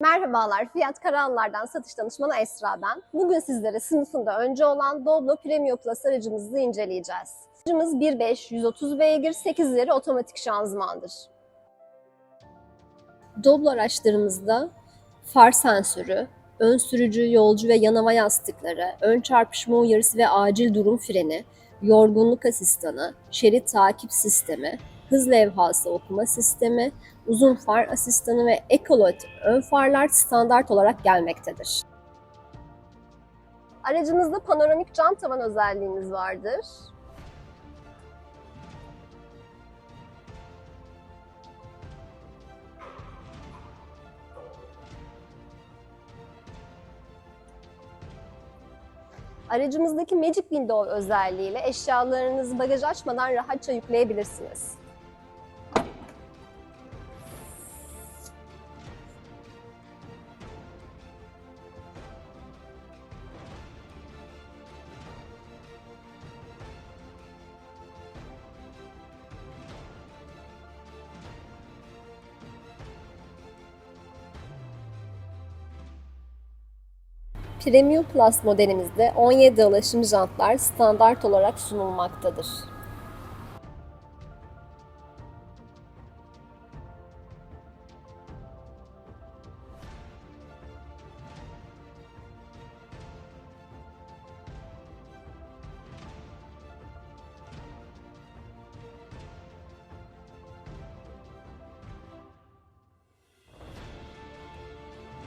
Merhabalar, Fiyat Karahanlar'dan satış danışmanı Esra ben. Bugün sizlere sınıfında önce olan Doblo Premium Plus aracımızı inceleyeceğiz. Aracımız 1.5 130 beygir 8 ileri otomatik şanzımandır. Doblo araçlarımızda far sensörü, ön sürücü, yolcu ve yanama yastıkları, ön çarpışma uyarısı ve acil durum freni, yorgunluk asistanı, şerit takip sistemi, hız levhası okuma sistemi, uzun far asistanı ve ekolot ön farlar standart olarak gelmektedir. Aracımızda panoramik cam tavan özelliğimiz vardır. Aracımızdaki Magic Window özelliğiyle eşyalarınızı bagaj açmadan rahatça yükleyebilirsiniz. Premium Plus modelimizde 17 alaşım jantlar standart olarak sunulmaktadır.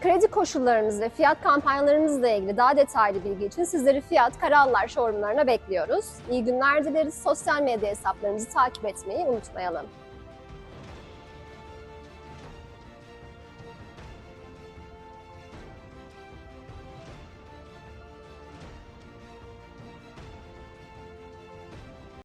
Kredi koşullarımız ve fiyat kampanyalarımızla ilgili daha detaylı bilgi için sizleri Fiyat Karallar showroomlarına bekliyoruz. İyi günler dileriz. Sosyal medya hesaplarımızı takip etmeyi unutmayalım.